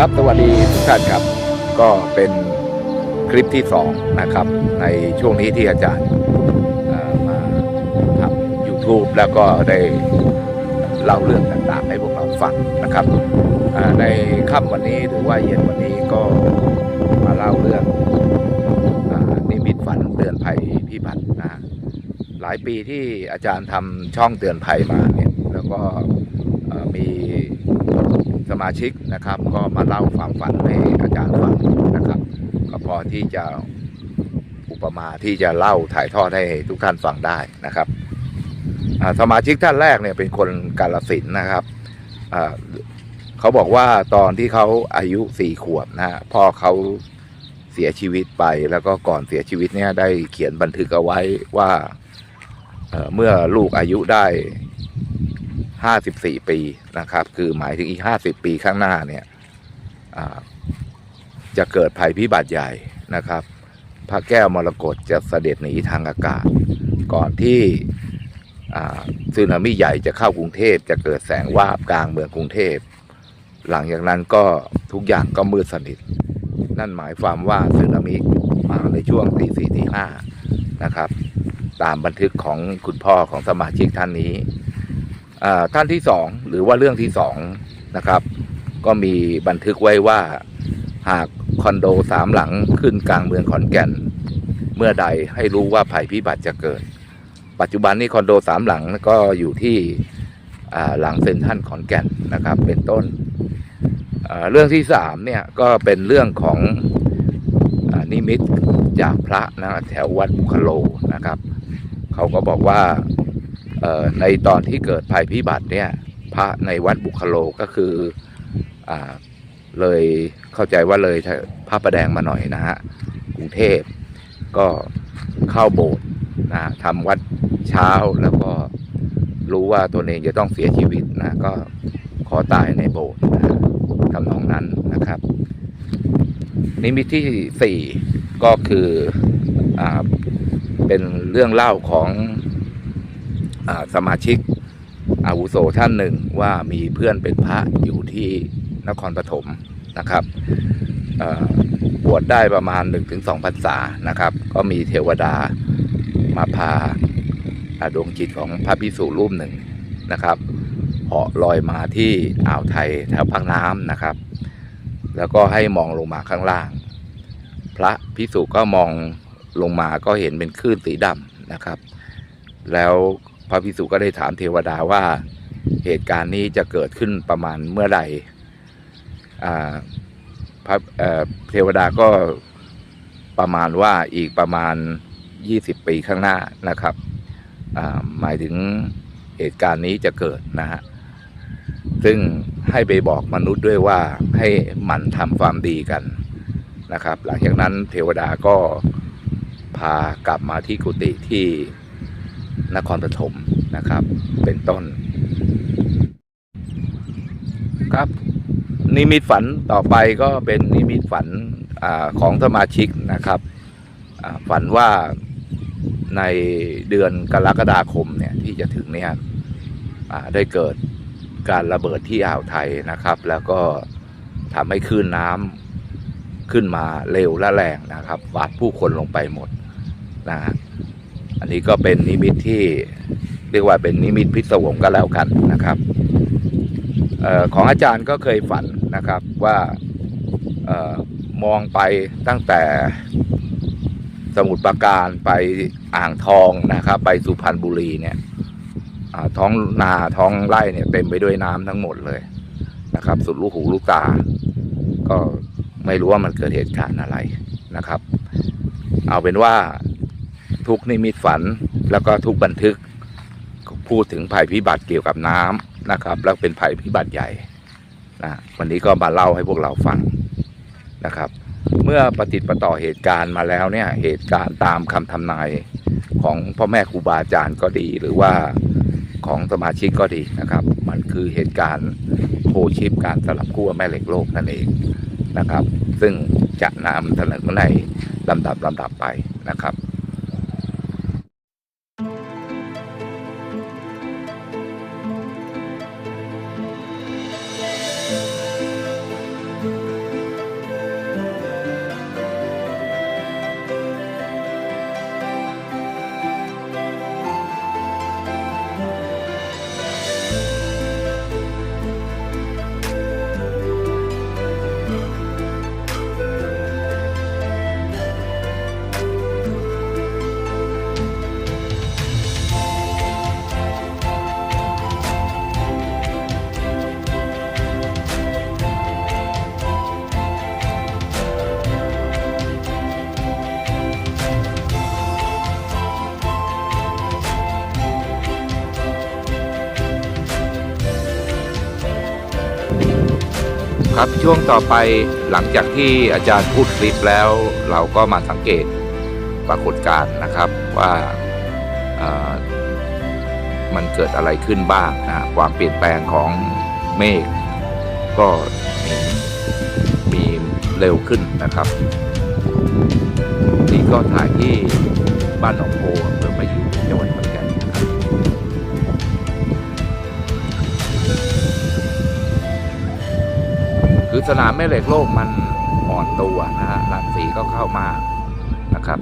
ครับสวัสดีทุกท่านครับ ก็เป็นคลิปที่สองนะครับในช่วงนี้ที่อาจารย์มาทำ YouTube แล้วก็ได้เล่าเรื่องต่างๆ ให้พวกเราฟังนะครับในค่ำวันนี้หรือว่าเย็นวันนี้ก็มาเล่าเรื่องอนิมิตฝันเตือนภัยพิบัตินะฮะหลายปีที่อาจารย์ทำช่องเตือนภัยมาเนี่ยแล้วก็มี สมาชิกนะครับ ก็มาเล่าความฝันให้อาจารย์ฟังนะครับ ก็พอที่จะอุปมาที่จะเล่าถ่ายทอดให้ทุกท่านฟังได้นะครับสมาชิกท่านแรกเนี่ยเป็นคนกาลสินนะครับเขาบอกว่าตอนที่เขาอายุสี่ขวบนะฮะพ่อเขาเสียชีวิตไป แล้วก็ก่อนเสียชีวิตเนี่ยได้เขียนบันทึกเอาไว้ว่าเอ่อเมื่อลูกอายุได้ ห้าสิบสี่ปีนะครับ คือหมายถึงอีกห้าสิบปีข้างหน้าเนี่ยจะเกิดภัยพิบัติใหญ่นะครับ พระแก้วมรกตจะเสด็จหนีทางอากาศ ก่อนที่สึนามิใหญ่จะเข้ากรุงเทพจะเกิดแสงวาบกลางเมืองกรุงเทพ หลังจากนั้นก็ทุกอย่างก็มืดสนิท นั่นหมายความว่าสึนามิมาในช่วงตีสี่ตีห้านะครับ ตามบันทึกของคุณพ่อของสมาชิกท่านนี้ ท่านที่สองหรือว่าเรื่องที่สองนะครับ ก็มีบันทึกไว้ว่าหากคอนโดสามหลังขึ้นกลางเมืองขอนแก่น เมื่อใดให้รู้ว่าภัยพิบัติจะเกิด ปัจจุบันนี้คอนโดสามหลังก็อยู่ที่หลังเซ็นทรัลขอนแก่นนะครับ เป็นต้นเรื่องที่สามเนี่ยก็เป็นเรื่องของอนิมิตจากพระนะแถววัดบุคโลนะครับ เขาก็บอกว่า ในตอนที่เกิดภัยพิบัติเนี่ยพระในวัดบุคโลก็คืออเลยเข้าใจว่าเลยพระประแดงมาหน่อยนะฮะกรุงเทพก็เข้าโบสถ์นะทำวัดเช้าแล้วก็รู้ว่าตัวเองจะต้องเสียชีวิตนะก็ขอตายในโบสถ์นะทำนองนั้นนะครับ นิมิตที่สี่ก็คืออเป็นเรื่องเล่าของ สมาชิกอาวุโสท่านหนึ่งว่ามีเพื่อนเป็นพระอยู่ที่นครปฐมนะครับบวชได้ประมาณ 1-2พรรษานะครับ ก็มีเทวดามาพาดวงจิตของพระพิสุรูปหนึ่งนะครับเหาะลอยมาที่อ่าวไทยแถวพักน้ำนะครับ แล้วก็ให้มองลงมาข้างล่าง พระพิสุก็มองลงมาก็เห็นเป็นคลื่นสีดำนะครับ แล้ว พระพิสุก็ได้ถามเทวดาว่าเหตุการณ์นี้จะเกิดขึ้นประมาณเมื่อไหร่พระเเทวดาก็ประมาณว่าอีกประมาณ 20 ปีข้างหน้านะครับ หมายถึงเหตุการณ์นี้จะเกิดนะฮะ ซึ่งให้ไปบอกมนุษย์ด้วยว่าให้หมั่นทำความดีกันนะครับ หลังจากนั้นเทวดาก็พากลับมาที่กุฏิที่ นครปฐมนะครับ เป็นต้น ครับ นิมิตฝันต่อไปก็เป็นนิมิตฝันอของสมาชิกนะครับ ฝันว่าในเดือนกรกฎาคมเนี่ยที่จะถึงเนี่ยได้เกิดการระเบิดที่อ่าวไทยนะครับ แล้วก็ทำให้คลื่นน้ำขึ้นมาเร็วและแรงนะครับบาดผู้คนลงไปหมดนะฮะ อันนี้ก็เป็นนิมิตที่เรียกว่าเป็นนิมิตพิศวงก็แล้วกันนะครับออของอาจารย์ก็เคยฝันนะครับว่าออมองไปตั้งแต่สมุทรปราการไปอ่างทองนะครับ ไปสุพรรณบุรีเนี่ยท้องนาท้องไร่เนี่ยเต็มไปด้วยน้ำทั้งหมดเลยนะครับ สุดลูกหูลูกตา ก็ไม่รู้ว่ามันเกิดเหตุการณ์อะไรนะครับ เอาเป็นว่า ทุกนิมิตฝัน แล้วก็ทุกบันทึกพูดถึงภัยพิบัติเกี่ยวกับน้ำนะครับ แล้วเป็นภัยพิบัติใหญ่นะวันนี้ก็มาเล่าให้พวกเราฟังนะครับ เมื่อปฏิติประต่อเหตุการณ์มาแล้วเนี่ยเหตุการณ์ตามคำทำนายของพ่อแม่ครูบาอาจารย์ก็ดี หรือว่าของสมาชิกก็ดีนะครับ มันคือเหตุการณ์โคชิปการสลับขั้วแม่เหล็กโลกนั่นเองนะครับ ซึ่งจะนำเสนอในลำดับลำดับไปนะครับ ครับช่วงต่อไปหลังจากที่อาจารย์พูดคลิปแล้ว เราก็มาสังเกตปรากฏการณ์นะครับว่ามันเกิดอะไรขึ้นบ้างนะความเปลี่ยนแปลงของเมฆก็มีมีเร็วขึ้นนะครับนี่ก็ถ่ายที่บ้านหนองโพอำเภอมายู่จังหวัด คือสนามแม่เหล็กโลกมันอ่อนตัวนะฮะรังสีก็เข้ามานะครับ